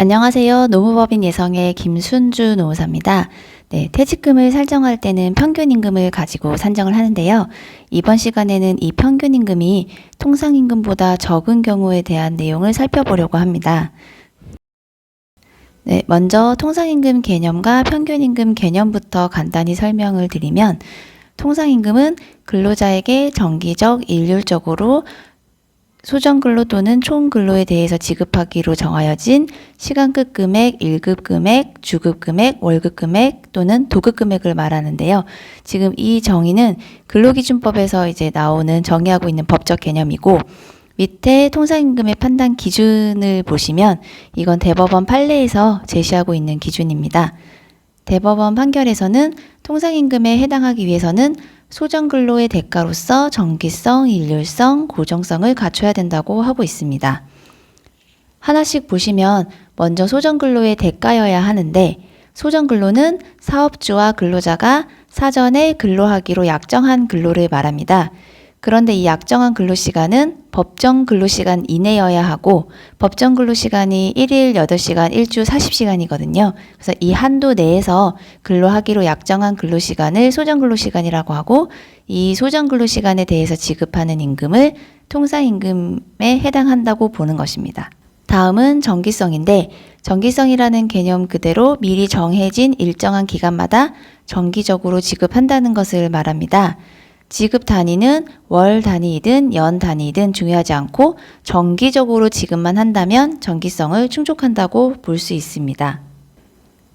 안녕하세요. 노무법인 예성의 김순주 노무사입니다. 네, 퇴직금을 설정할 때는 평균 임금을 가지고 산정을 하는데요. 이번 시간에는 이 평균 임금이 통상 임금보다 적은 경우에 대한 내용을 살펴보려고 합니다. 네, 먼저 통상 임금 개념과 평균 임금 개념부터 간단히 설명을 드리면 통상 임금은 근로자에게 정기적 일률적으로 소정근로 또는 총근로에 대해서 지급하기로 정하여진 시간급 금액, 일급 금액, 주급 금액, 월급 금액 또는 도급 금액을 말하는데요. 지금 이 정의는 근로기준법에서 이제 나오는 정의하고 있는 법적 개념이고 밑에 통상임금의 판단 기준을 보시면 이건 대법원 판례에서 제시하고 있는 기준입니다. 대법원 판결에서는 통상임금에 해당하기 위해서는 소정근로의 대가로서 정기성, 일률성, 고정성을 갖춰야 된다고 하고 있습니다. 하나씩 보시면 먼저 소정근로의 대가여야 하는데 소정근로는 사업주와 근로자가 사전에 근로하기로 약정한 근로를 말합니다. 그런데 이 약정한 근로시간은 법정 근로시간 이내여야 하고 법정 근로시간이 1일 8시간, 1주 40시간이거든요. 그래서 이 한도 내에서 근로하기로 약정한 근로시간을 소정 근로시간이라고 하고 이 소정 근로시간에 대해서 지급하는 임금을 통상임금에 해당한다고 보는 것입니다. 다음은 정기성인데 정기성이라는 개념 그대로 미리 정해진 일정한 기간마다 정기적으로 지급한다는 것을 말합니다. 지급 단위는 월 단위이든 연 단위이든 중요하지 않고 정기적으로 지급만 한다면 정기성을 충족한다고 볼 수 있습니다.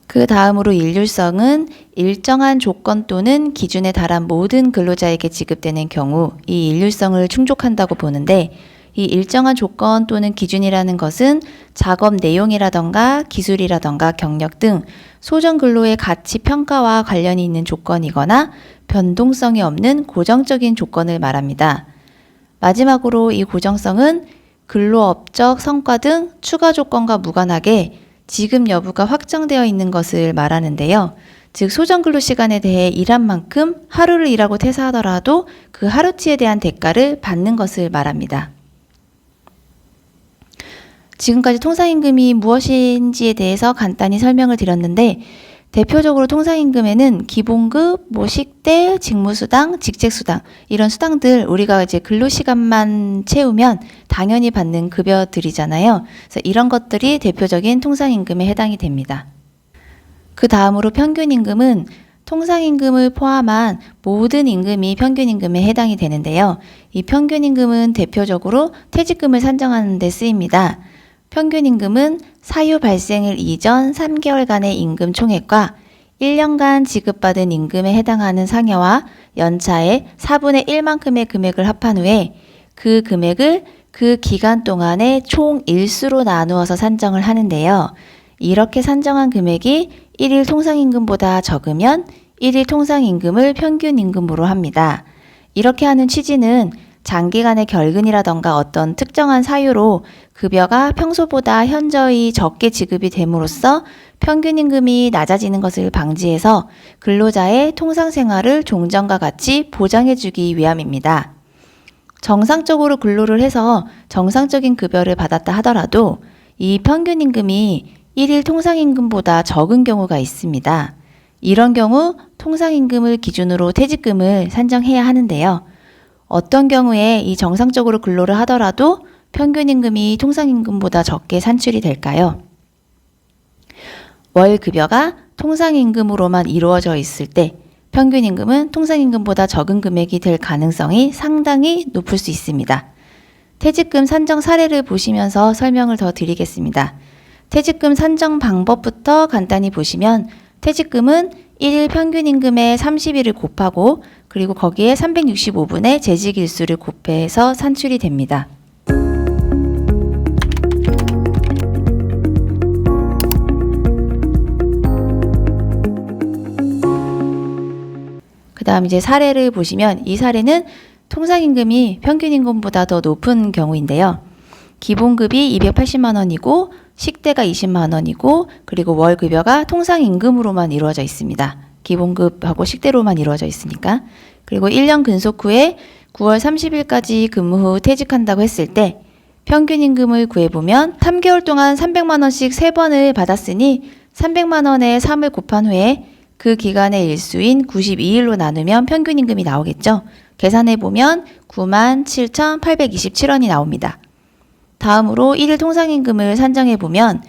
그 다음으로 일률성은 일정한 조건 또는 기준에 달한 모든 근로자에게 지급되는 경우 이 일률성을 충족한다고 보는데 이 일정한 조건 또는 기준이라는 것은 작업 내용이라던가 기술이라던가 경력 등 소정 근로의 가치 평가와 관련이 있는 조건이거나 변동성이 없는 고정적인 조건을 말합니다. 마지막으로 이 고정성은 근로업적 성과 등 추가 조건과 무관하게 지급 여부가 확정되어 있는 것을 말하는데요. 즉 소정 근로 시간에 대해 일한 만큼 하루를 일하고 퇴사하더라도 그 하루치에 대한 대가를 받는 것을 말합니다. 지금까지 통상임금이 무엇인지에 대해서 간단히 설명을 드렸는데 대표적으로 통상임금에는 기본급, 뭐 식대, 직무수당, 직책수당 이런 수당들 우리가 이제 근로시간만 채우면 당연히 받는 급여들이잖아요. 그래서 이런 것들이 대표적인 통상임금에 해당이 됩니다. 그 다음으로 평균임금은 통상임금을 포함한 모든 임금이 평균임금에 해당이 되는데요. 이 평균임금은 대표적으로 퇴직금을 산정하는 데 쓰입니다. 평균 임금은 사유 발생일 이전 3개월간의 임금 총액과 1년간 지급받은 임금에 해당하는 상여와 연차의 4분의 1만큼의 금액을 합한 후에 그 금액을 그 기간 동안의 총 일수로 나누어서 산정을 하는데요. 이렇게 산정한 금액이 1일 통상임금보다 적으면 1일 통상임금을 평균임금으로 합니다. 이렇게 하는 취지는 장기간의 결근이라던가 어떤 특정한 사유로 급여가 평소보다 현저히 적게 지급이 됨으로써 평균 임금이 낮아지는 것을 방지해서 근로자의 통상 생활을 종전과 같이 보장해 주기 위함입니다. 정상적으로 근로를 해서 정상적인 급여를 받았다 하더라도 이 평균 임금이 1일 통상 임금보다 적은 경우가 있습니다. 이런 경우 통상 임금을 기준으로 퇴직금을 산정해야 하는데요. 어떤 경우에 이 정상적으로 근로를 하더라도 평균 임금이 통상 임금보다 적게 산출이 될까요? 월 급여가 통상 임금으로만 이루어져 있을 때 평균 임금은 통상 임금보다 적은 금액이 될 가능성이 상당히 높을 수 있습니다. 퇴직금 산정 사례를 보시면서 설명을 더 드리겠습니다. 퇴직금 산정 방법부터 간단히 보시면 퇴직금은 1일 평균 임금의 30일을 곱하고 그리고 거기에 365분의 재직 일수를 곱해서 산출이 됩니다. 그 다음 이제 사례를 보시면 이 사례는 통상임금이 평균임금보다 더 높은 경우인데요. 기본급이 280만 원이고 식대가 20만 원이고 그리고 월급여가 통상임금으로만 이루어져 있습니다. 기본급하고 식대로만 이루어져 있으니까. 그리고 1년 근속 후에 9월 30일까지 근무 후 퇴직한다고 했을 때 평균 임금을 구해보면 3개월 동안 300만 원씩 3번을 받았으니 300만 원에 3을 곱한 후에 그 기간의 일수인 92일로 나누면 평균 임금이 나오겠죠. 계산해 보면 97,827원이 나옵니다. 다음으로 1일 통상임금을 산정해 보면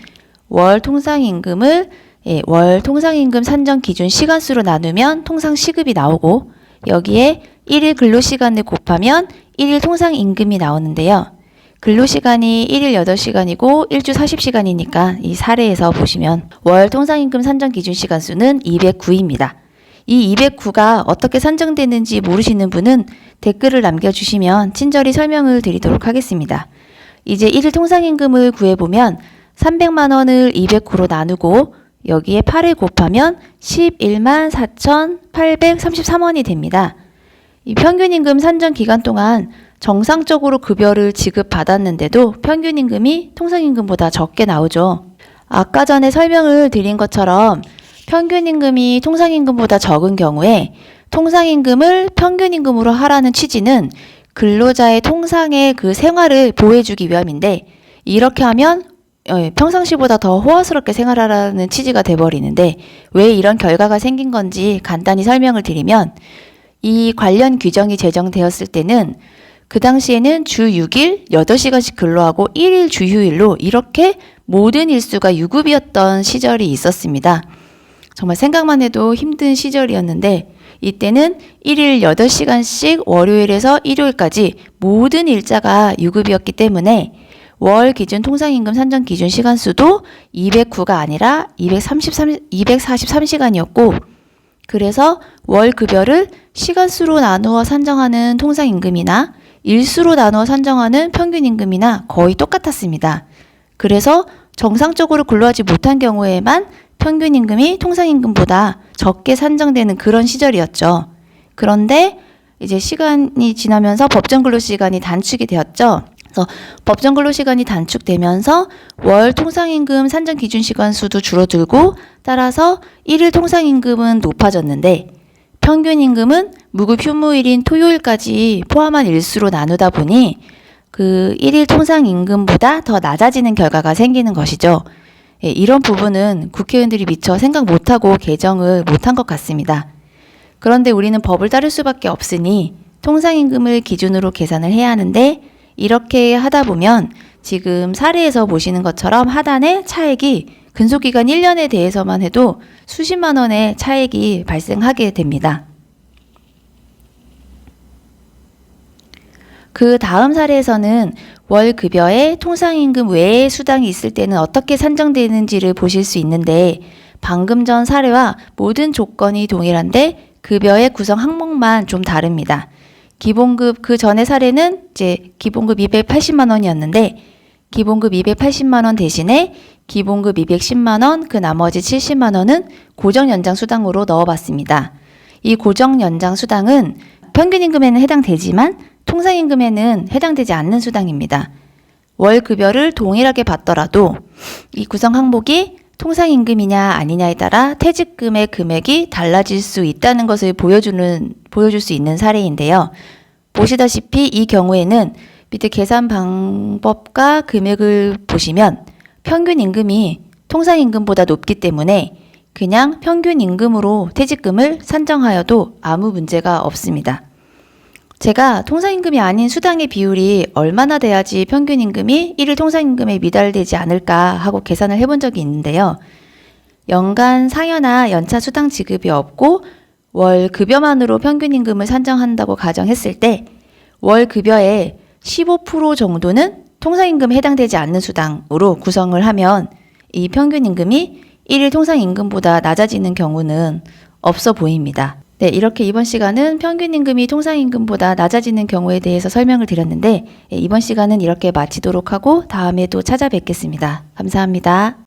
월 통상임금을 예, 월 통상임금 산정 기준 시간수로 나누면 통상 시급이 나오고 여기에 1일 근로시간을 곱하면 1일 통상임금이 나오는데요. 근로시간이 1일 8시간이고 1주 40시간이니까 이 사례에서 보시면 월 통상임금 산정 기준 시간수는 209입니다. 이 209가 어떻게 산정되는지 모르시는 분은 댓글을 남겨주시면 친절히 설명을 드리도록 하겠습니다. 이제 1일 통상임금을 구해보면 300만 원을 209로 나누고 여기에 8을 곱하면 11만 4,833원이 됩니다. 이 평균임금 산정 기간 동안 정상적으로 급여를 지급받았는데도 평균임금이 통상임금보다 적게 나오죠. 아까 전에 설명을 드린 것처럼 평균임금이 통상임금보다 적은 경우에 통상임금을 평균임금으로 하라는 취지는 근로자의 통상의 그 생활을 보호해주기 위함인데 이렇게 하면 어, 평상시보다 더 호화스럽게 생활하라는 취지가 돼버리는데 왜 이런 결과가 생긴 건지 간단히 설명을 드리면 이 관련 규정이 제정되었을 때는 그 당시에는 주 6일 8시간씩 근로하고 1일 주휴일로 이렇게 모든 일수가 유급이었던 시절이 있었습니다. 정말 생각만 해도 힘든 시절이었는데 이때는 1일 8시간씩 월요일에서 일요일까지 모든 일자가 유급이었기 때문에 월 기준 통상임금 산정 기준 시간 수도 209가 아니라 233, 243시간이었고 그래서 월 급여를 시간수로 나누어 산정하는 통상임금이나 일수로 나누어 산정하는 평균임금이나 거의 똑같았습니다. 그래서 정상적으로 근로하지 못한 경우에만 평균임금이 통상임금보다 적게 산정되는 그런 시절이었죠. 그런데 이제 시간이 지나면서 법정 근로 시간이 단축이 되었죠. 그래서 법정 근로 시간이 단축되면서 월 통상임금 산정 기준 시간 수도 줄어들고 따라서 일일 통상임금은 높아졌는데 평균 임금은 무급 휴무일인 토요일까지 포함한 일수로 나누다 보니 그 일일 통상 임금보다 더 낮아지는 결과가 생기는 것이죠. 예, 이런 부분은 국회의원들이 미처 생각 못하고 개정을 못한 것 같습니다. 그런데 우리는 법을 따를 수밖에 없으니 통상임금을 기준으로 계산을 해야 하는데 이렇게 하다 보면 지금 사례에서 보시는 것처럼 하단에 차액이 근속기간 1년에 대해서만 해도 수십만 원의 차액이 발생하게 됩니다. 그 다음 사례에서는 월 급여에 통상임금 외의 수당이 있을 때는 어떻게 산정되는지를 보실 수 있는데 방금 전 사례와 모든 조건이 동일한데 급여의 구성 항목만 좀 다릅니다. 기본급 그 전의 사례는 이제 기본급 280만 원이었는데 기본급 280만 원 대신에 기본급 210만 원, 그 나머지 70만 원은 고정 연장 수당으로 넣어봤습니다. 이 고정 연장 수당은 평균 임금에는 해당되지만 통상 임금에는 해당되지 않는 수당입니다. 월 급여를 동일하게 받더라도 이 구성 항목이 통상 임금이냐 아니냐에 따라 퇴직금의 금액이 달라질 수 있다는 것을 보여주는 보여줄 수 있는 사례인데요. 보시다시피 이 경우에는 밑에 계산 방법과 금액을 보시면 평균 임금이 통상 임금보다 높기 때문에 그냥 평균 임금으로 퇴직금을 산정하여도 아무 문제가 없습니다. 제가 통상임금이 아닌 수당의 비율이 얼마나 돼야지 평균 임금이 1일 통상임금에 미달되지 않을까 하고 계산을 해본 적이 있는데요. 연간 상여나 연차 수당 지급이 없고 월 급여만으로 평균 임금을 산정한다고 가정했을 때 월 급여의 15% 정도는 통상임금에 해당되지 않는 수당으로 구성을 하면 이 평균 임금이 1일 통상임금보다 낮아지는 경우는 없어 보입니다. 네, 이렇게 이번 시간은 평균 임금이 통상 임금보다 낮아지는 경우에 대해서 설명을 드렸는데 예, 이번 시간은 이렇게 마치도록 하고 다음에 또 찾아뵙겠습니다. 감사합니다.